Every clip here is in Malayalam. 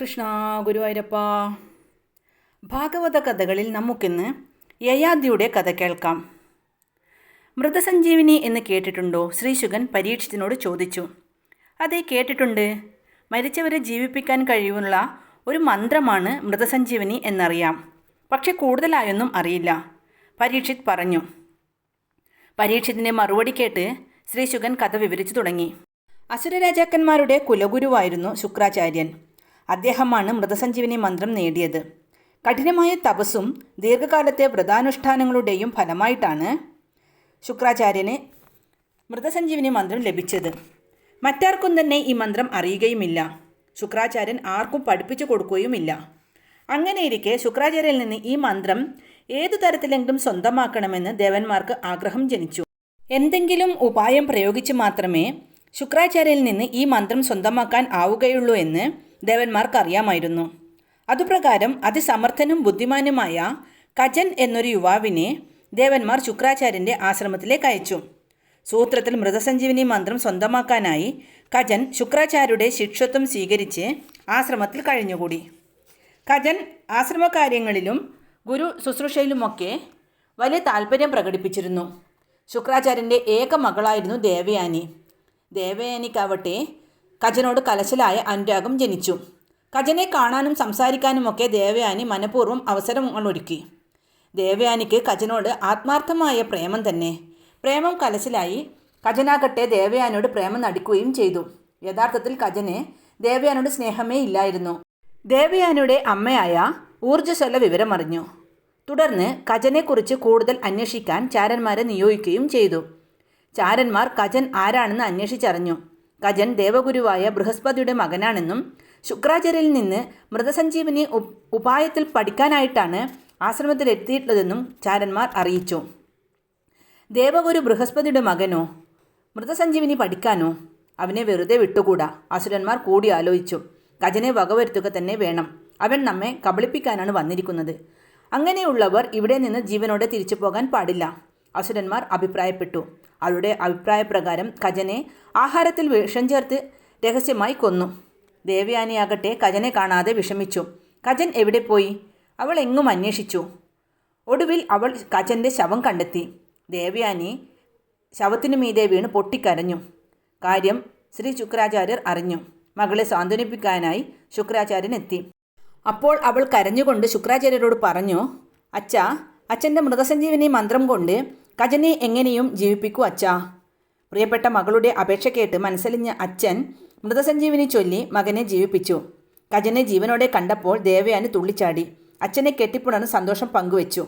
കൃഷ്ണ ഗുരുവായൂരപ്പ. ഭാഗവത കഥകളിൽ നമുക്കിന്ന് യയാദിയുടെ കഥ കേൾക്കാം. മൃതസഞ്ജീവിനി എന്ന് കേട്ടിട്ടുണ്ടോ? ശ്രീശുഗൻ പരീക്ഷത്തിനോട് ചോദിച്ചു. അതെ കേട്ടിട്ടുണ്ട്. മരിച്ചവരെ ജീവിപ്പിക്കാൻ കഴിവുള്ള ഒരു മന്ത്രമാണ് മൃതസഞ്ജീവിനി എന്നറിയാം. പക്ഷെ കൂടുതലായൊന്നും അറിയില്ല. പരീക്ഷിത് പറഞ്ഞു. പരീക്ഷത്തിന്റെ മറുപടി കേട്ട് ശ്രീശുഗൻ കഥ വിവരിച്ചു തുടങ്ങി. അസുരരാജാക്കന്മാരുടെ കുലഗുരുവായിരുന്നു ശുക്രാചാര്യൻ. അദ്ദേഹമാണ് മൃതസഞ്ജീവനി മന്ത്രം നേടിയത്. കഠിനമായ തപസ്സും ദീർഘകാലത്തെ വ്രതാനുഷ്ഠാനങ്ങളുടെയും ഫലമായിട്ടാണ് ശുക്രാചാര്യന് മൃതസഞ്ജീവനി മന്ത്രം ലഭിച്ചത്. മറ്റാർക്കും തന്നെ ഈ മന്ത്രം അറിയുകയുമില്ല. ശുക്രാചാര്യൻ ആർക്കും പഠിപ്പിച്ചു കൊടുക്കുകയുമില്ല. അങ്ങനെയിരിക്കെ ശുക്രാചാര്യനിൽ നിന്ന് ഈ മന്ത്രം ഏതു തരത്തിലെങ്കിലും സ്വന്തമാക്കണമെന്ന് ദേവന്മാർക്ക് ആഗ്രഹം ജനിച്ചു. എന്തെങ്കിലും ഉപായം പ്രയോഗിച്ച് മാത്രമേ ശുക്രാചാര്യനിൽ നിന്ന് ഈ മന്ത്രം സ്വന്തമാക്കാൻ ആവുകയുള്ളൂ എന്ന് ദേവന്മാർക്ക് അറിയാമായിരുന്നു അതുപ്രകാരം അതിസമർത്ഥനും ബുദ്ധിമാനുമായ കജൻ എന്നൊരു യുവാവിനെ ദേവന്മാർ ശുക്രാചാര്യന്റെ ആശ്രമത്തിലേക്ക് അയച്ചു. സൂത്രത്തിൽ മൃതസഞ്ജീവിനി മന്ത്രം സ്വന്തമാക്കാനായി കജൻ ശുക്രാചാര്യയുടെ ശിക്ഷത്വം സ്വീകരിച്ച് ആശ്രമത്തിൽ കഴിഞ്ഞുകൂടി. കജൻ ആശ്രമകാര്യങ്ങളിലും ഗുരു ശുശ്രൂഷയിലുമൊക്കെ വലിയ താല്പര്യം പ്രകടിപ്പിച്ചിരുന്നു. ശുക്രാചാര്യന്റെ ഏക മകളായിരുന്നു ദേവയാനി. ദേവയാനിക്കാവട്ടെ കജനോട് കലശലായ അനുരാഗം ജനിച്ചു. കജനെ കാണാനും സംസാരിക്കാനുമൊക്കെ ദേവയാനി മനഃപൂർവം അവസരങ്ങൾ ഒരുക്കി ദേവയാനിക്ക് കജനോട് ആത്മാർത്ഥമായ പ്രേമം തന്നെ. പ്രേമം കലശലായി കജനാകട്ടെ ദേവയാനിയോട് പ്രേമം നടിക്കുകയും ചെയ്തു. യഥാർത്ഥത്തിൽ കജന് ദേവയാനോട് സ്നേഹമേ ഇല്ലായിരുന്നു. ദേവയാനിയുടെ അമ്മയായ ഊർജസ്വല വിവരമറിഞ്ഞു. തുടർന്ന് കജനെക്കുറിച്ച് കൂടുതൽ അന്വേഷിക്കാൻ ചാരന്മാരെ നിയോഗിക്കുകയും ചെയ്തു. ചാരന്മാർ കജൻ ആരാണെന്ന് അന്വേഷിച്ചറിഞ്ഞു. കജൻ ദേവഗുരുവായ ബൃഹസ്പതിയുടെ മകനാണെന്നും ശുക്രാചാര്യയിൽ നിന്ന് മൃതസഞ്ജീവനി ഉപ് ഉപായത്തിൽ പഠിക്കാനായിട്ടാണ് ആശ്രമത്തിലെത്തിയിട്ടുള്ളതെന്നും ചാരന്മാർ അറിയിച്ചു. ദേവഗുരു ബൃഹസ്പതിയുടെ മകനോ മൃതസഞ്ജീവിനി പഠിക്കാനോ അവനെ വെറുതെ വിട്ടുകൂടാ? അസുരന്മാർ കൂടി ആലോചിച്ചു ഗജനെ വകവരുത്തുക തന്നെ വേണം. അവൻ നമ്മെ കബളിപ്പിക്കാനാണ് വന്നിരിക്കുന്നത്. അങ്ങനെയുള്ളവർ ഇവിടെ നിന്ന് ജീവനോടെ തിരിച്ചു പോകാൻ പാടില്ല. അസുരന്മാർ അഭിപ്രായപ്പെട്ടു. അവരുടെ അഭിപ്രായപ്രകാരം കജനെ ആഹാരത്തിൽ വിഷം ചേർത്ത് രഹസ്യമായി കൊന്നു. ദേവയാനിയാകട്ടെ കജനെ കാണാതെ വിഷമിച്ചു. കജൻ എവിടെ പോയി? അവൾ എങ്ങും അന്വേഷിച്ചു. ഒടുവിൽ അവൾ കജന്റെ ശവം കണ്ടെത്തി. ദേവയാനി ശവത്തിനു മീതെ വീണ് പൊട്ടിക്കരഞ്ഞു. കാര്യം ശ്രീ ശുക്രാചാര്യർ അറിഞ്ഞു. മകളെ സാന്ത്വനിപ്പിക്കാനായി ശുക്രാചാര്യൻ എത്തി അപ്പോൾ അവൾ കരഞ്ഞുകൊണ്ട് ശുക്രാചാര്യരോട് പറഞ്ഞു അച്ഛ അച്ഛന്റെ മൃതസഞ്ജീവിനി മന്ത്രം കൊണ്ട് കജനെ എങ്ങനെയും ജീവിപ്പിക്കൂ അച്ഛാ. പ്രിയപ്പെട്ട മകളുടെ അപേക്ഷ കേട്ട് മനസ്സലിഞ്ഞ അച്ഛൻ മൃതസഞ്ജീവിനി ചൊല്ലി മകനെ ജീവിപ്പിച്ചു. കജനെ ജീവനോടെ കണ്ടപ്പോൾ ദേവയാനി തുള്ളിച്ചാടി. അച്ഛനെ കെട്ടിപ്പുണർന്ന് സന്തോഷം പങ്കുവച്ചു.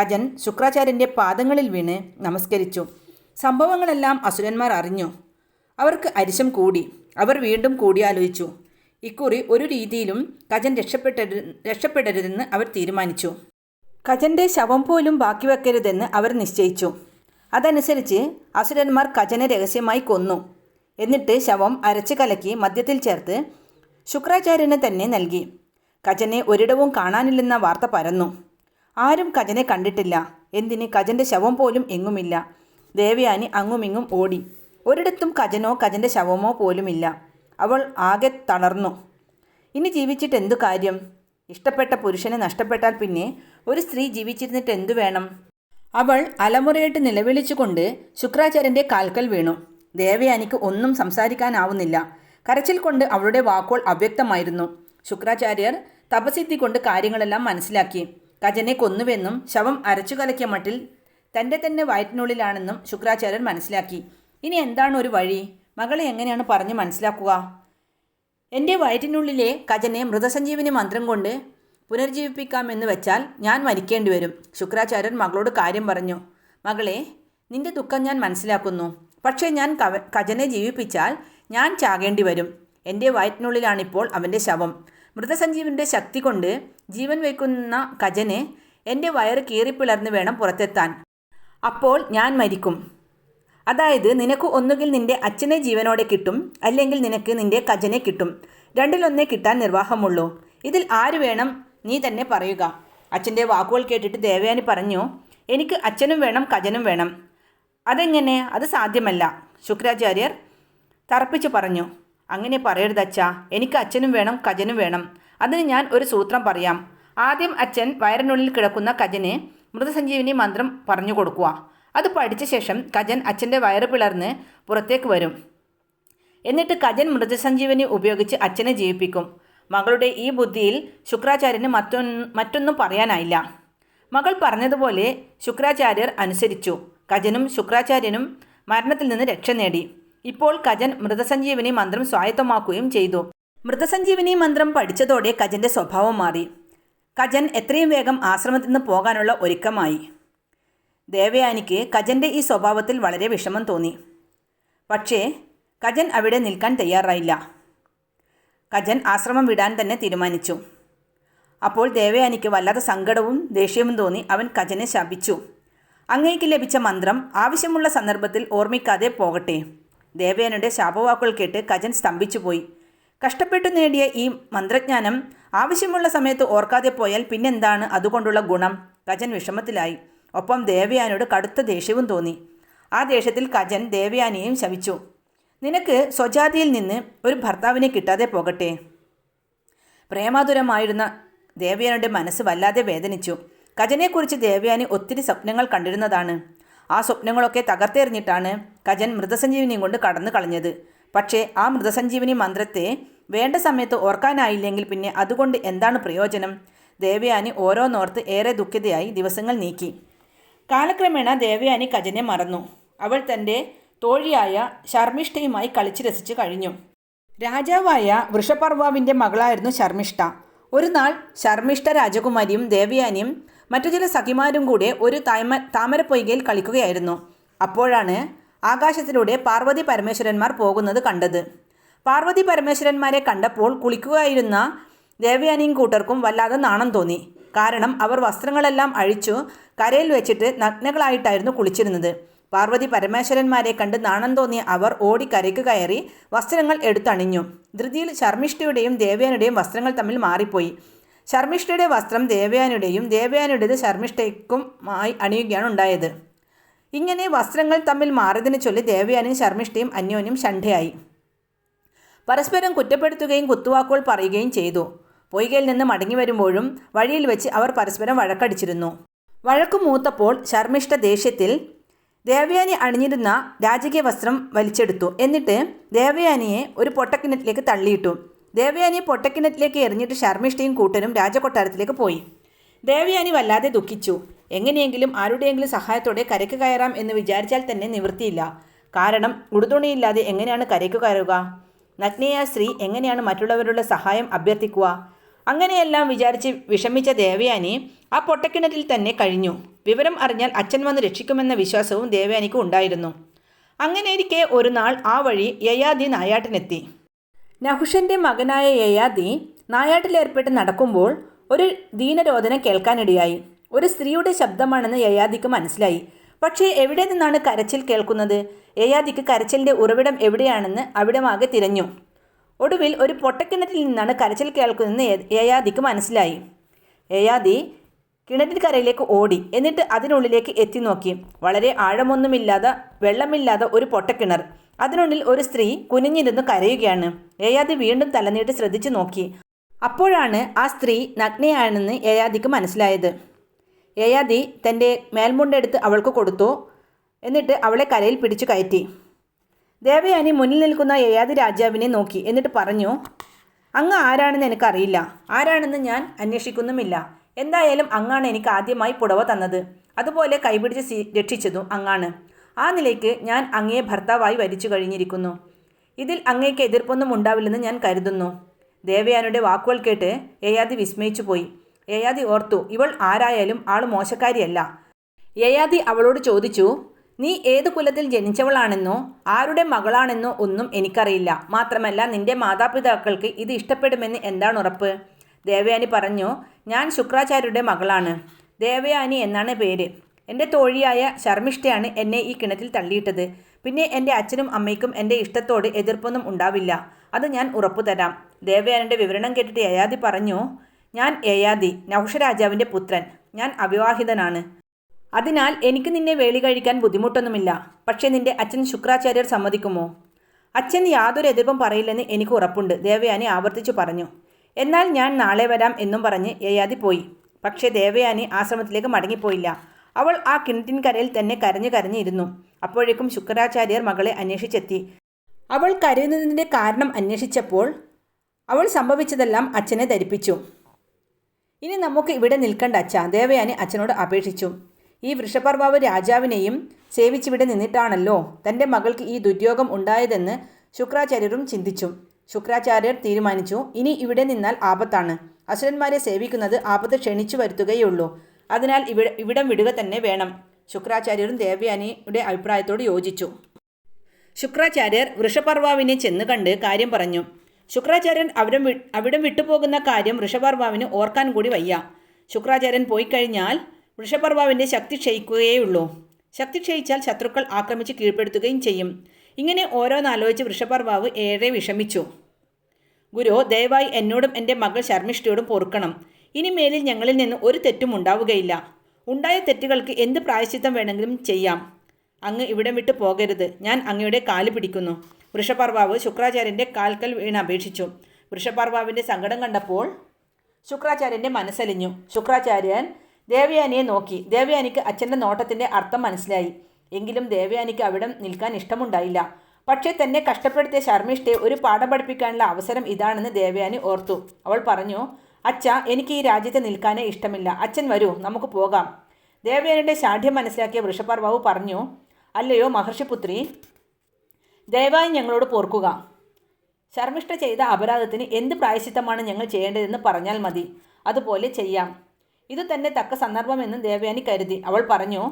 കജൻ ശുക്രാചാര്യന്റെ പാദങ്ങളിൽ വീണ് നമസ്കരിച്ചു. സംഭവങ്ങളെല്ലാം അസുരന്മാർ അറിഞ്ഞു. അവർക്ക് അരിശം കൂടി. അവർ വീണ്ടും കൂടിയാലോചിച്ചു. ഇക്കുറി ഒരു രീതിയിലും കജൻ രക്ഷപ്പെട്ടരു രക്ഷപ്പെടരുതെന്ന് അവർ തീരുമാനിച്ചു. കജന്റെ ശവം പോലും ബാക്കി വെക്കരുതെന്ന് അവർ നിശ്ചയിച്ചു. അതനുസരിച്ച് അസുരന്മാർ കജനെ രഹസ്യമായി കൊന്നു. എന്നിട്ട് ശവം അരച്ച് കലക്കി മദ്യത്തിൽ ചേർത്ത് ശുക്രാചാര്യന് തന്നെ നൽകി. കജനെ ഒരിടവും കാണാനില്ലെന്ന വാർത്ത പരന്നു. ആരും കജനെ കണ്ടിട്ടില്ല. എന്തിന് കജന്റെ ശവം പോലും എങ്ങുമില്ല. ദേവയാനി അങ്ങുമിങ്ങും ഓടി. ഒരിടത്തും കജനോ കജന്റെ ശവമോ പോലുമില്ല. അവൾ ആകെ തളർന്നു. ഇനി ജീവിച്ചിട്ട് എന്തു കാര്യം? ഇഷ്ടപ്പെട്ട പുരുഷനെ നഷ്ടപ്പെട്ടാൽ പിന്നെ ഒരു സ്ത്രീ ജീവിച്ചിരുന്നിട്ട് എന്തു വേണം? അവൾ അലമുറയായിട്ട് നിലവിളിച്ചുകൊണ്ട് ശുക്രാചാര്യന്റെ കാൽക്കൽ വീണു. ദേവയാനിക്ക് ഒന്നും സംസാരിക്കാനാവുന്നില്ല. കരച്ചിൽ കൊണ്ട് അവളുടെ വാക്കുകൾ അവ്യക്തമായിരുന്നു. ശുക്രാചാര്യർ തപസിദ്ധി കൊണ്ട് കാര്യങ്ങളെല്ലാം മനസ്സിലാക്കി. കജനെ കൊന്നുവെന്നും ശവം അരച്ചു കലക്കിയ മട്ടിൽ തന്റെ തന്നെ വയറ്റിനുള്ളിലാണെന്നും ശുക്രാചാര്യർ മനസ്സിലാക്കി. ഇനി എന്താണ് ഒരു വഴി? മകളെ എങ്ങനെയാണ് പറഞ്ഞു മനസ്സിലാക്കുക? എന്റെ വയറ്റിനുള്ളിലെ കജനെ മൃതസഞ്ജീവനി മന്ത്രം കൊണ്ട് പുനർജീവിപ്പിക്കാമെന്ന് വെച്ചാൽ ഞാൻ മരിക്കേണ്ടി വരും. ശുക്രാചാര്യൻ മകളോട് കാര്യം പറഞ്ഞു. മകളെ നിന്റെ ദുഃഖം ഞാൻ മനസ്സിലാക്കുന്നു. പക്ഷേ ഞാൻ കവ കജനെ ജീവിപ്പിച്ചാൽ ഞാൻ ചാകേണ്ടി വരും. എന്റെ വയറ്റിനുള്ളിലാണിപ്പോൾ അവന്റെ ശവം. മൃതസഞ്ജീവന്റെ ശക്തി കൊണ്ട് ജീവൻ വയ്ക്കുന്ന കജനെ എന്റെ വയറ് കീറിപ്പിളർന്ന് വേണം പുറത്തെത്താൻ. അപ്പോൾ ഞാൻ മരിക്കും. അതായത് നിനക്ക് ഒന്നുകിൽ നിന്റെ അച്ഛനെ ജീവനോടെ കിട്ടും അല്ലെങ്കിൽ നിനക്ക് നിന്റെ കജനെ കിട്ടും. രണ്ടിലൊന്നേ കിട്ടാൻ നിർവാഹമുള്ളൂ. ഇതിൽ ആര് വേണം? നീ തന്നെ പറയുക. അച്ഛന്റെ വാക്കുകൾ കേട്ടിട്ട് ദേവയാനി പറഞ്ഞു എനിക്ക് അച്ഛനും വേണം കജനും വേണം. അതെങ്ങനെ? അത് സാധ്യമല്ല. ശുക്രാചാര്യർ തറപ്പിച്ച് പറഞ്ഞു അങ്ങനെ പറയരുത് എനിക്ക് അച്ഛനും വേണം കജനും വേണം. അതിന് ഞാൻ ഒരു സൂത്രം പറയാം. ആദ്യം അച്ഛൻ വയറിനുള്ളിൽ കിടക്കുന്ന കജന് മൃതസഞ്ജീവിനി മന്ത്രം പറഞ്ഞു കൊടുക്കുക. അത് പഠിച്ച ശേഷം കജൻ അച്ഛന്റെ വയറ് പിളർന്ന് പുറത്തേക്ക് വരും. എന്നിട്ട് കജൻ മൃതസഞ്ജീവനി ഉപയോഗിച്ച് അച്ഛനെ ജീവിപ്പിക്കും. മകളുടെ ഈ ബുദ്ധിയിൽ ശുക്രാചാര്യന് മറ്റൊന്ന് പറയാനായില്ല. മകൾ പറഞ്ഞതുപോലെ ശുക്രാചാര്യർ അനുസരിച്ചു. കജനും ശുക്രാചാര്യനും മരണത്തിൽ നിന്ന് രക്ഷ നേടി. ഇപ്പോൾ കജൻ മൃതസഞ്ജീവനി മന്ത്രം സ്വായത്തമാക്കുകയും ചെയ്തു. മൃതസഞ്ജീവനി മന്ത്രം പഠിച്ചതോടെ കജന്റെ സ്വഭാവം മാറി. കജൻ എത്രയും വേഗം ആശ്രമത്തിൽ നിന്ന് പോകാനുള്ള ഒരുക്കമായി. ദേവയാനിക്ക് കജന്റെ ഈ സ്വഭാവത്തിൽ വളരെ വിഷമം തോന്നി. പക്ഷേ കജൻ അവിടെ നിൽക്കാൻ തയ്യാറായില്ല. കജൻ ആശ്രമം വിടാൻ തന്നെ തീരുമാനിച്ചു. അപ്പോൾ ദേവയാനിക്ക് വല്ലാത്ത സങ്കടവും ദേഷ്യവും തോന്നി അവൻ കജനെ ശപിച്ചു. അങ്ങേക്ക് ലഭിച്ച മന്ത്രം ആവശ്യമുള്ള സന്ദർഭത്തിൽ ഓർമ്മിക്കാതെ പോകട്ടെ. ദേവയാനിയുടെ ശാപവാക്കുകൾ കേട്ട് കജൻ സ്തംഭിച്ചുപോയി കഷ്ടപ്പെട്ടു നേടിയ ഈ മന്ത്രജ്ഞാനം ആവശ്യമുള്ള സമയത്ത് ഓർക്കാതെ പോയാൽ പിന്നെന്താണ് അതുകൊണ്ടുള്ള ഗുണം? കജൻ വിഷമത്തിലായി. ഒപ്പം ദേവയാനിയോട് കടുത്ത ദേഷ്യവും തോന്നി. ആ ദേഷ്യത്തിൽ കജൻ ദേവയാനിയെയും ശവിച്ചു. നിനക്ക് സ്വജാതിയിൽ നിന്ന് ഒരു ഭർത്താവിനെ കിട്ടാതെ പോകട്ടെ. പ്രേമാതുരമായിരുന്ന ദേവയാനിയുടെ മനസ്സ് വല്ലാതെ വേദനിച്ചു. കജനെക്കുറിച്ച് ദേവയാനി ഒത്തിരി സ്വപ്നങ്ങൾ കണ്ടിരുന്നതാണ്. ആ സ്വപ്നങ്ങളൊക്കെ തകർത്തെറിഞ്ഞിട്ടാണ് കജൻ മൃതസഞ്ജീവിനിയും കൊണ്ട് കടന്നു കളഞ്ഞത്. പക്ഷേ ആ മൃതസഞ്ജീവിനി മന്ത്രത്തെ വേണ്ട സമയത്ത് ഓർക്കാനായില്ലെങ്കിൽ പിന്നെ അതുകൊണ്ട് എന്താണ് പ്രയോജനം? ദേവയാനി ഓരോന്നോർത്ത് ഏറെ ദുഃഖിതയായി ദിവസങ്ങൾ നീക്കി. കാലക്രമേണ ദേവയാനി കജനെ മറന്നു. അവൾ തന്റെ തോഴിയായ ശർമ്മിഷ്ഠയുമായി കളിച്ചു രസിച്ചു കഴിഞ്ഞു. രാജാവായ വൃഷപർവാവിന്റെ മകളായിരുന്നു ശർമ്മിഷ്ഠ. ഒരു നാൾ ശർമ്മിഷ്ഠ രാജകുമാരിയും ദേവയാനിയും മറ്റു ചില സഖിമാരും കൂടെ ഒരു താമ താമരപ്പൊയ്കയിൽ കളിക്കുകയായിരുന്നു. അപ്പോഴാണ് ആകാശത്തിലൂടെ പാർവതി പരമേശ്വരന്മാർ പോകുന്നത് കണ്ടത്. പാർവതി പരമേശ്വരന്മാരെ കണ്ടപ്പോൾ കുളിക്കുകയായിരുന്ന ദേവയാനിയും കൂട്ടർക്കും വല്ലാതെ നാണം തോന്നി. കാരണം അവർ വസ്ത്രങ്ങളെല്ലാം അഴിച്ചു കരയിൽ വെച്ചിട്ട് നഗ്നകളായിട്ടായിരുന്നു കുളിച്ചിരുന്നത്. പാർവതി പരമേശ്വരന്മാരെ കണ്ട് നാണം തോന്നിയ അവർ ഓടി കരയ്ക്ക് കയറി വസ്ത്രങ്ങൾ എടുത്തണിഞ്ഞു. ധൃതിയിൽ ശർമ്മിഷ്ഠയുടെയും ദേവയാനുടെയും വസ്ത്രങ്ങൾ തമ്മിൽ മാറിപ്പോയി. ശർമ്മിഷ്ഠയുടെ വസ്ത്രം ദേവയാനുടെയും ദേവയാനുടേത് ശർമ്മിഷ്ഠയ്ക്കും ആയി അണിയുകയാണ് ഉണ്ടായത്. ഇങ്ങനെ വസ്ത്രങ്ങൾ തമ്മിൽ മാറിയതിനെ ചൊല്ലി ദേവയാനും ശർമ്മിഷ്ഠയും അന്യോന്യം ഷണ്ഠയായി. പരസ്പരം കുറ്റപ്പെടുത്തുകയും കുത്തുവാക്കുകൾ പറയുകയും ചെയ്തു. പൊയ്കയിൽ നിന്ന് മടങ്ങി വരുമ്പോഴും വഴിയിൽ വെച്ച് അവർ പരസ്പരം വഴക്കടിച്ചിരുന്നു. വഴക്കു മൂത്തപ്പോൾ ശർമ്മിഷ്ഠ ദേഷ്യത്തിൽ ദേവയാനി അണിഞ്ഞിരുന്ന രാജകീയ വസ്ത്രം വലിച്ചെടുത്തു. എന്നിട്ട് ദേവയാനിയെ ഒരു പൊട്ടക്കിണറ്റിലേക്ക് തള്ളിയിട്ടു. ദേവയാനി പൊട്ടക്കിണറ്റിലേക്ക് എറിഞ്ഞിട്ട് ശർമ്മിഷ്ഠയും കൂട്ടനും രാജകൊട്ടാരത്തിലേക്ക് പോയി. ദേവയാനി വല്ലാതെ ദുഃഖിച്ചു. എങ്ങനെയെങ്കിലും ആരുടെയെങ്കിലും സഹായത്തോടെ കരയ്ക്ക് കയറാം എന്ന് വിചാരിച്ചാൽ തന്നെ നിവൃത്തിയില്ല. കാരണം ഉടുതുണിയില്ലാതെ എങ്ങനെയാണ് കരയ്ക്ക് കയറുക? നഗ്നയായ സ്ത്രീ എങ്ങനെയാണ് മറ്റുള്ളവരുടെ സഹായം അഭ്യർത്ഥിക്കുക? അങ്ങനെയെല്ലാം വിചാരിച്ച് വിഷമിച്ച ദേവയാനി ആ പൊട്ടക്കിണറ്റിൽ തന്നെ കഴിഞ്ഞു. വിവരം അറിഞ്ഞാൽ അച്ഛൻ വന്ന് രക്ഷിക്കുമെന്ന വിശ്വാസവും ദേവയാനിക്ക് ഉണ്ടായിരുന്നു. അങ്ങനെയിരിക്കെ ഒരു നാൾ ആ വഴി യയാദി നായാട്ടിനെത്തി. നഹുഷന്റെ മകനായ യയാദി നായാട്ടിലേർപ്പെട്ട് നടക്കുമ്പോൾ ഒരു ദീനരോധനം കേൾക്കാനിടയായി. ഒരു സ്ത്രീയുടെ ശബ്ദമാണെന്ന് യയാദിക്ക് മനസ്സിലായി. പക്ഷേ എവിടെ നിന്നാണ് കരച്ചിൽ കേൾക്കുന്നത്? യയാദിക്ക് കരച്ചിലിന്റെ ഉറവിടം എവിടെയാണെന്ന് അവിടമാകെ തിരഞ്ഞു. ഒടുവിൽ ഒരു പൊട്ടക്കിണറ്റിൽ നിന്നാണ് കരച്ചിൽ കേൾക്കുന്നതെന്ന് ഏയാദിക്ക് മനസ്സിലായി. ഏയാദി യയാദി കിണറ്റിൻകരയിലേക്ക് ഓടി. എന്നിട്ട് അതിനുള്ളിലേക്ക് എത്തി നോക്കി. വളരെ ആഴമൊന്നുമില്ലാതെ വെള്ളമില്ലാതെ ഒരു പൊട്ടക്കിണർ. അതിനുള്ളിൽ ഒരു സ്ത്രീ കുനിഞ്ഞിരുന്ന് കരയുകയാണ്. ഏയാദി വീണ്ടും തലനീട്ടി ശ്രദ്ധിച്ചു നോക്കി. അപ്പോഴാണ് ആ സ്ത്രീ നഗ്നയാണെന്ന് ഏയാദിക്ക് മനസ്സിലായത്. ഏയാദി തന്റെ മേൽമുണ്ടെടുത്ത് അവൾക്ക് കൊടുത്തു. എന്നിട്ട് അവളെ കരയിൽ പിടിച്ചു കയറ്റി. ദേവയാനി മുന്നിൽ നിൽക്കുന്ന യയാതി രാജാവിനെ നോക്കി. എന്നിട്ട് പറഞ്ഞു അങ്ങ് ആരാണെന്ന് എനിക്കറിയില്ല. ആരാണെന്ന് ഞാൻ അന്വേഷിക്കുന്നുമില്ല. എന്തായാലും അങ്ങാണ് എനിക്ക് ആദ്യമായി പുടവ തന്നത്. അതുപോലെ കൈപിടിച്ച് രക്ഷിച്ചതും അങ്ങാണ്. ആ നിലയ്ക്ക് ഞാൻ അങ്ങയെ ഭർത്താവായി വരിച്ചു കഴിഞ്ഞിരിക്കുന്നു. ഇതിൽ അങ്ങേക്ക് എതിർപ്പൊന്നും ഉണ്ടാവില്ലെന്ന് ഞാൻ കരുതുന്നു. ദേവയാനുടെ വാക്കുകൾ കേട്ട് യയാതി വിസ്മയിച്ചു പോയി. യയാതി ഓർത്തു ഇവൾ ആരായാലും ആൾ മോശക്കാരിയല്ല. യയാതി അവളോട് ചോദിച്ചു നീ ഏത് കുലത്തിൽ ജനിച്ചവളാണെന്നോ ആരുടെ മകളാണെന്നോ ഒന്നും എനിക്കറിയില്ല. മാത്രമല്ല നിന്റെ മാതാപിതാക്കൾക്ക് ഇത് ഇഷ്ടപ്പെടുമെന്ന് എന്താണ് ഉറപ്പ്? ദേവയാനി പറഞ്ഞു ഞാൻ ശുക്രാചാര്യരുടെ മകളാണ്. ദേവയാനി എന്നാണ് പേര്. എന്റെ തോഴിയായ ശർമ്മിഷ്ഠയാണ് എന്നെ ഈ കിണറ്റിൽ തള്ളിയിട്ടത്. പിന്നെ എന്റെ അച്ഛനും അമ്മയ്ക്കും എന്റെ ഇഷ്ടത്തോട് എതിർപ്പൊന്നും ഉണ്ടാവില്ല. അത് ഞാൻ ഉറപ്പു തരാം. ദേവയാനിന്റെ വിവരണം കേട്ടിട്ട് യയാതി പറഞ്ഞു ഞാൻ യയാതി നഹുഷരാജാവിന്റെ പുത്രൻ. ഞാൻ അവിവാഹിതനാണ്. അതിനാൽ എനിക്ക് നിന്നെ വേളി കഴിക്കാൻ ബുദ്ധിമുട്ടൊന്നുമില്ല. പക്ഷേ നിന്റെ അച്ഛൻ ശുക്രാചാര്യർ സമ്മതിക്കുമോ? അച്ഛൻ യാതൊരു എതിർപ്പും പറയില്ലെന്ന് എനിക്ക് ഉറപ്പുണ്ട്. ദേവയാനി ആവർത്തിച്ചു പറഞ്ഞു. എന്നാൽ ഞാൻ നാളെ വരാം എന്നും പറഞ്ഞ് യയാതി പോയി. പക്ഷേ ദേവയാനി ആശ്രമത്തിലേക്ക് മടങ്ങിപ്പോയില്ല. അവൾ ആ കിണറ്റിൻകരയിൽ തന്നെ കരഞ്ഞു കരഞ്ഞിരുന്നു. അപ്പോഴേക്കും ശുക്രാചാര്യർ മകളെ അന്വേഷിച്ചെത്തി. അവൾ കരയുന്നതിന്റെ കാരണം അന്വേഷിച്ചപ്പോൾ അവൾ സംഭവിച്ചതെല്ലാം അച്ഛനെ ധരിപ്പിച്ചു. ഇനി നമുക്ക് ഇവിടെ നിൽക്കണ്ട അച്ഛ. ദേവയാനി അച്ഛനോട് അപേക്ഷിച്ചു. ഈ വൃഷപർവാവ് രാജാവിനെയും സേവിച്ചിവിടെ നിന്നിട്ടാണല്ലോ തന്റെ മകൾക്ക് ഈ ദുര്യോഗം ഉണ്ടായതെന്ന് ശുക്രാചാര്യരും ചിന്തിച്ചു. ശുക്രാചാര്യർ തീരുമാനിച്ചു ഇനി ഇവിടെ നിന്നാൽ ആപത്താണ്. അസുരന്മാരെ സേവിക്കുന്നത് ആപത്ത് ക്ഷണിച്ചു വരുത്തുകയുള്ളൂ അതിനാൽ ഇവിടെ ഇവിടം വിടുക തന്നെ വേണം. ശുക്രാചാര്യരും ദേവയാനിയുടെ അഭിപ്രായത്തോട് യോജിച്ചു. ശുക്രാചാര്യർ വൃഷപർവാവിനെ ചെന്ന് കണ്ട് കാര്യം പറഞ്ഞു. ശുക്രാചാര്യൻ അവിടം വി അവിടം വിട്ടുപോകുന്ന കാര്യം വൃഷപർവാവിന് ഓർക്കാൻ കൂടി വയ്യ. ശുക്രാചാര്യൻ പോയി കഴിഞ്ഞാൽ വൃഷപർവാവിന്റെ ശക്തി ക്ഷയിക്കുകയുള്ളൂ ശക്തി ക്ഷയിച്ചാൽ ശത്രുക്കൾ ആക്രമിച്ച് കീഴ്പ്പെടുത്തുകയും ചെയ്യും. ഇങ്ങനെ ഓരോന്നാലോചിച്ച് വൃഷപർവാവ് ഏറെ വിഷമിച്ചു. ഗുരു ദയവായി എന്നോടും എന്റെ മകൾ ശർമ്മിഷ്ഠയോടും പൊറുക്കണം. ഇനി മേലിൽ ഞങ്ങളിൽ നിന്ന് ഒരു തെറ്റും ഉണ്ടാവുകയില്ല. ഉണ്ടായ തെറ്റുകൾക്ക് എന്ത് പ്രായശ്ചിത്തം വേണമെങ്കിലും ചെയ്യാം. അങ്ങ് ഇവിടം വിട്ടു പോകരുത്. ഞാൻ അങ്ങയുടെ കാൽ പിടിക്കുന്നു. വൃഷപർവാവ് ശുക്രാചാര്യന്റെ കാൽക്കൽ വീണ് അപേക്ഷിച്ചു. വൃഷപർവാവിന്റെ സങ്കടം കണ്ടപ്പോൾ ശുക്രാചാര്യന്റെ മനസ്സലിഞ്ഞു. ശുക്രാചാര്യൻ ദേവയാനിയെ നോക്കി. ദേവയാനിക്ക് അച്ഛന്റെ നോട്ടത്തിന്റെ അർത്ഥം മനസ്സിലായി. എങ്കിലും ദേവയാനിക്ക് അവിടെ നിൽക്കാൻ ഇഷ്ടമുണ്ടായില്ല. പക്ഷേ തന്നെ കഷ്ടപ്പെടുത്തിയ ശർമ്മിഷ്ഠയെ ഒരു പാഠം പഠിപ്പിക്കാനുള്ള അവസരം ഇതാണെന്ന് ദേവയാനി ഓർത്തു. അവൾ പറഞ്ഞു അച്ഛ എനിക്ക് ഈ രാജ്യത്ത് നിൽക്കാനേ ഇഷ്ടമില്ല. അച്ഛൻ വരൂ നമുക്ക് പോകാം. ദേവയാനിയുടെ ശാഠ്യം മനസ്സിലാക്കിയ വൃഷപർവാവ് പറഞ്ഞു അല്ലയോ മഹർഷിപുത്രി ദയവായി ഞങ്ങളോട് പോർക്കുക. ശർമ്മിഷ്ഠ ചെയ്ത അപരാധത്തിന് എന്ത് പ്രായശിത്തമാണ് ഞങ്ങൾ ചെയ്യേണ്ടതെന്ന് പറഞ്ഞാൽ മതി. അതുപോലെ ചെയ്യാം. ഇത് തന്നെ തക്ക സന്ദർഭമെന്ന് ദേവയാനി കരുതി. അവൾ പറഞ്ഞു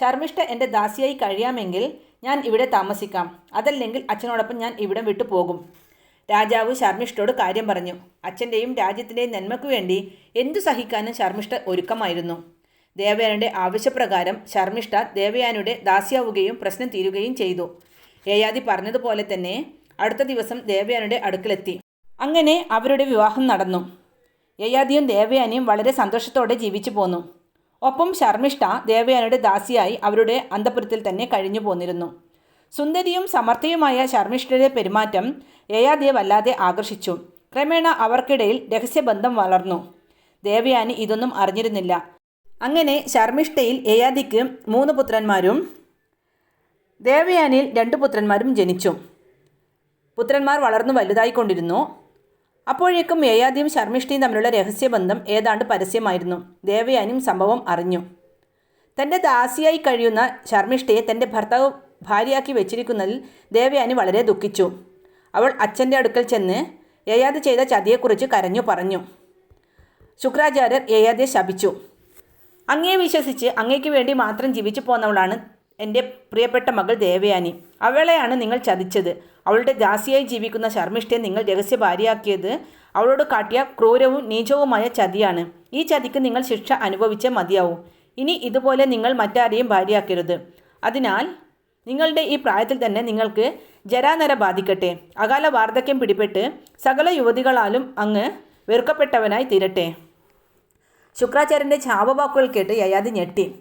ശർമ്മിഷ്ഠ എന്റെ ദാസിയായി കഴിയാമെങ്കിൽ ഞാൻ ഇവിടെ താമസിക്കാം. അതല്ലെങ്കിൽ അച്ഛനോടൊപ്പം ഞാൻ ഇവിടം വിട്ടു പോകും. രാജാവ് ശർമ്മിഷ്ഠയോട് കാര്യം പറഞ്ഞു അച്ഛന്റെയും രാജ്യത്തിന്റെയും നന്മയ്ക്കു വേണ്ടി എന്തു സഹിക്കാനും ശർമ്മിഷ്ഠ ഒരുക്കമായിരുന്നു. ദേവയാനിയുടെ ആവശ്യപ്രകാരം ശർമ്മിഷ്ഠ ദേവയാനിയുടെ ദാസിയാവുകയും പ്രശ്നം തീരുകയും ചെയ്തു. ഏയാദി പറഞ്ഞതുപോലെ തന്നെ അടുത്ത ദിവസം ദേവയാനിയുടെ അടുക്കലെത്തി. അങ്ങനെ അവരുടെ വിവാഹം നടന്നു. യയാതിയും ദേവയാനിയും വളരെ സന്തോഷത്തോടെ ജീവിച്ചു പോന്നു. ഒപ്പം ശർമ്മിഷ്ഠ ദേവയാനിയുടെ ദാസിയായി അവരുടെ അന്തപുരത്തിൽ തന്നെ കഴിഞ്ഞു പോന്നിരുന്നു. സുന്ദരിയും സമർത്ഥയുമായ ശർമ്മിഷ്ഠയുടെ പെരുമാറ്റം യയാദിയെ വല്ലാതെ ആകർഷിച്ചു. ക്രമേണ അവർക്കിടയിൽ രഹസ്യബന്ധം വളർന്നു. ദേവയാനി ഇതൊന്നും അറിഞ്ഞിരുന്നില്ല. അങ്ങനെ ശർമ്മിഷ്ഠയിൽ യയാദിക്ക് മൂന്ന് പുത്രന്മാരും ദേവയാനിയിൽ രണ്ട് പുത്രന്മാരും ജനിച്ചു. പുത്രന്മാർ വളർന്നു വലുതായിക്കൊണ്ടിരുന്നു. അപ്പോഴേക്കും യയാദിയും ശർമ്മിഷ്ഠിയും തമ്മിലുള്ള രഹസ്യബന്ധം ഏതാണ്ട് പരസ്യമായിരുന്നു. ദേവയാനിയും സംഭവം അറിഞ്ഞു. തന്റെ ദാസിയായി കഴിയുന്ന ശർമ്മിഷ്ഠയെ തന്റെ ഭർത്താവ് ഭാര്യയാക്കി വെച്ചിരിക്കുന്നതിൽ ദേവയാനി വളരെ ദുഃഖിച്ചു. അവൾ അച്ഛന്റെ അടുക്കൽ ചെന്ന് യയാതി ചെയ്ത ചതിയെക്കുറിച്ച് കരഞ്ഞു പറഞ്ഞു. ശുക്രാചാര്യർ യയാദിയെ ശപിച്ചു. അങ്ങയെ വിശ്വസിച്ച് അങ്ങയ്ക്ക് വേണ്ടി മാത്രം ജീവിച്ചു പോന്നവളാണ് എന്റെ പ്രിയപ്പെട്ട മകൾ ദേവയാനി. അവളെയാണ് നിങ്ങൾ ചതിച്ചത്. അവളുടെ ദാസിയായി ജീവിക്കുന്ന ശർമ്മിഷ്ഠയെ നിങ്ങൾ രഹസ്യ ഭാര്യയാക്കിയത് അവളോട് കാട്ടിയ ക്രൂരവും നീചവുമായ ചതിയാണ്. ഈ ചതിക്ക് നിങ്ങൾ ശിക്ഷ അനുഭവിച്ചേ മതിയാവൂ. ഇനി ഇതുപോലെ നിങ്ങൾ മറ്റാരെയും ഭാര്യയാക്കരുത്. അതിനാൽ നിങ്ങളുടെ ഈ പ്രായത്തിൽ തന്നെ നിങ്ങൾക്ക് ജരാനര ബാധിക്കട്ടെ. അകാല വാർദ്ധക്യം പിടിപെട്ട് സകല യുവതികളാലും അങ്ങ് വെറുക്കപ്പെട്ടവനായി തീരട്ടെ. ശുക്രാചാര്യന്റെ ചാപവാക്കുകൾ കേട്ട് യയാതി ഞെട്ടി.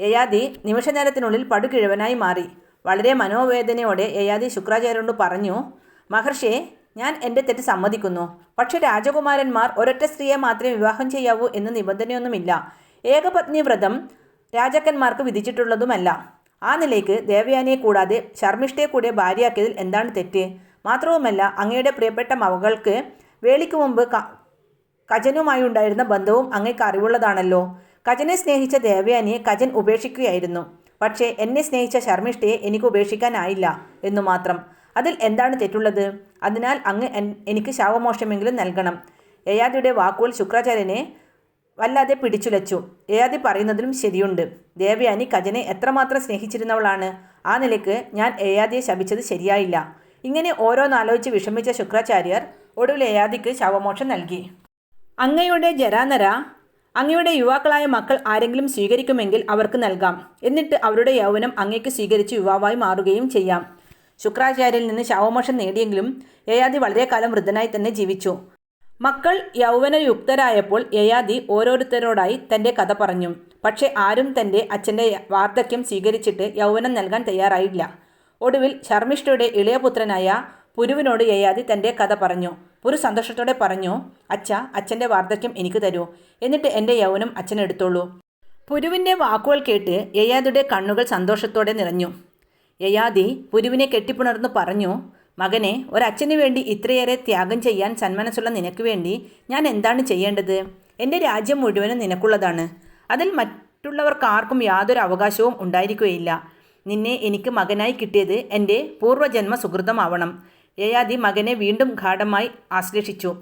യയാതി നിമിഷനേരത്തിനുള്ളിൽ പടുകിഴവനായി മാറി. വളരെ മനോവേദനയോടെ യയാതി ശുക്രാചാര്യനോട് പറഞ്ഞു മഹർഷിയെ ഞാൻ എന്റെ തെറ്റ് സമ്മതിക്കുന്നു. പക്ഷേ രാജകുമാരന്മാർ ഒരൊറ്റ സ്ത്രീയെ മാത്രമേ വിവാഹം ചെയ്യാവൂ എന്ന് നിബന്ധനയൊന്നുമില്ല. ഏകപത്നി വ്രതം രാജാക്കന്മാർക്ക് വിധിച്ചിട്ടുള്ളതുമല്ല. ആ നിലയ്ക്ക് ദേവയാനിയെ കൂടാതെ ശർമ്മിഷ്ഠയെ കൂടെ ഭാര്യയാക്കിയതിൽ എന്താണ് തെറ്റ്? മാത്രവുമല്ല അങ്ങയുടെ പ്രിയപ്പെട്ട മകൾക്ക് വേളിക്ക് മുമ്പ് കജനുമായി ഉണ്ടായിരുന്ന ബന്ധവും അങ്ങേക്ക് അറിവുള്ളതാണല്ലോ. കജനെ സ്നേഹിച്ച ദേവയാനിയെ കജൻ ഉപേക്ഷിക്കുകയായിരുന്നു. പക്ഷേ എന്നെ സ്നേഹിച്ച ശർമ്മിഷ്ഠയെ എനിക്ക് ഉപേക്ഷിക്കാനായില്ല എന്നു മാത്രം. അതിൽ എന്താണ് തെറ്റുള്ളത്? അതിനാൽ അങ്ങ് എനിക്ക് ശാവമോക്ഷമെങ്കിലും നൽകണം. യയാദിയുടെ വാക്കുകൾ ശുക്രാചാര്യനെ വല്ലാതെ പിടിച്ചുലച്ചു. യയാദി പറയുന്നതിലും ശരിയുണ്ട്. ദേവയാനി കജനെ എത്രമാത്രം സ്നേഹിച്ചിരുന്നവളാണ്. ആ നിലയ്ക്ക് ഞാൻ യയാദിയെ ശപിച്ചത് ശരിയായില്ല. ഇങ്ങനെ ഓരോന്നാലോചിച്ച് വിഷമിച്ച ശുക്രാചാര്യർ ഒടുവിൽ യയാദിക്ക് ശവമോക്ഷം നൽകി. അങ്ങയുടെ ജരാനര അങ്ങയുടെ യുവാക്കളായ മക്കൾ ആരെങ്കിലും സ്വീകരിക്കുമെങ്കിൽ അവർക്ക് നൽകാം. എന്നിട്ട് അവരുടെ യൗവനം അങ്ങയ്ക്ക് സ്വീകരിച്ച് യുവാവായി മാറുകയും ചെയ്യാം. ശുക്രാചാര്യയിൽ നിന്ന് ശവമോഷം നേടിയെങ്കിലും യയാതി വളരെ കാലം വൃദ്ധനായി തന്നെ ജീവിച്ചു. മക്കൾ യൗവനയുക്തരായപ്പോൾ യയാതി ഓരോരുത്തരോടായി തന്റെ കഥ പറഞ്ഞു. പക്ഷേ ആരും തന്റെ അച്ഛന്റെ വാർദ്ധക്യം സ്വീകരിച്ചിട്ട് യൗവനം നൽകാൻ തയ്യാറായില്ല. ഒടുവിൽ ശർമ്മിഷ്ഠയുടെ ഇളയപുത്രനായ പുരുവിനോട് യയാതി തന്റെ കഥ പറഞ്ഞു. പുരു സന്തോഷത്തോടെ പറഞ്ഞു അച്ഛ അച്ഛന്റെ വാർദ്ധക്യം എനിക്ക് തരൂ. എന്നിട്ട് എന്റെ യൗവനം അച്ഛനെടുത്തോളൂ പുരുവിന്റെ വാക്കുകൾ കേട്ട് യയാദിയുടെ കണ്ണുകൾ സന്തോഷത്തോടെ നിറഞ്ഞു. യയാദി പുരുവിനെ കെട്ടിപ്പുണർന്നു പറഞ്ഞു മകനെ ഒരച്ഛന് വേണ്ടി ഇത്രയേറെ ത്യാഗം ചെയ്യാൻ സന്മനസ്സുള്ള നിനക്ക് വേണ്ടി ഞാൻ എന്താണ് ചെയ്യേണ്ടത്? എന്റെ രാജ്യം മുഴുവനും നിനക്കുള്ളതാണ്. അതിൽ മറ്റുള്ളവർക്ക് ആർക്കും യാതൊരു അവകാശവും ഉണ്ടായിരിക്കുകയില്ല. നിന്നെ എനിക്ക് മകനായി കിട്ടിയത് എന്റെ പൂർവജന്മ സുഹൃതമാവണം. യയാതി മകനെ വീണ്ടും ഗാഠമായി ആശ്ലേഷിച്ചു.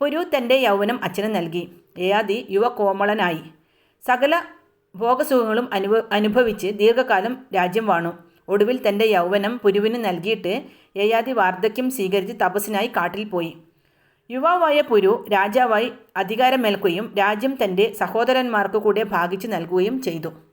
പുരു തന്റെ യൗവനം അച്ഛന് നൽകി. യയാതി യുവകോമളനായി സകല ഭോഗസുഖങ്ങളും അനുഭ അനുഭവിച്ച് ദീർഘകാലം രാജ്യം വാണു. ഒടുവിൽ തന്റെ യൗവനം പുരുവിന് നൽകിയിട്ട് ഏയാദി വാർദ്ധക്യം സ്വീകരിച്ച് തപസ്സിനായി കാട്ടിൽ പോയി. യുവാവായ പുരു രാജാവായി അധികാരമേൽക്കുകയും രാജ്യം തന്റെ സഹോദരന്മാർക്ക് കൂടെ ഭാഗിച്ചു നൽകുകയും ചെയ്തു.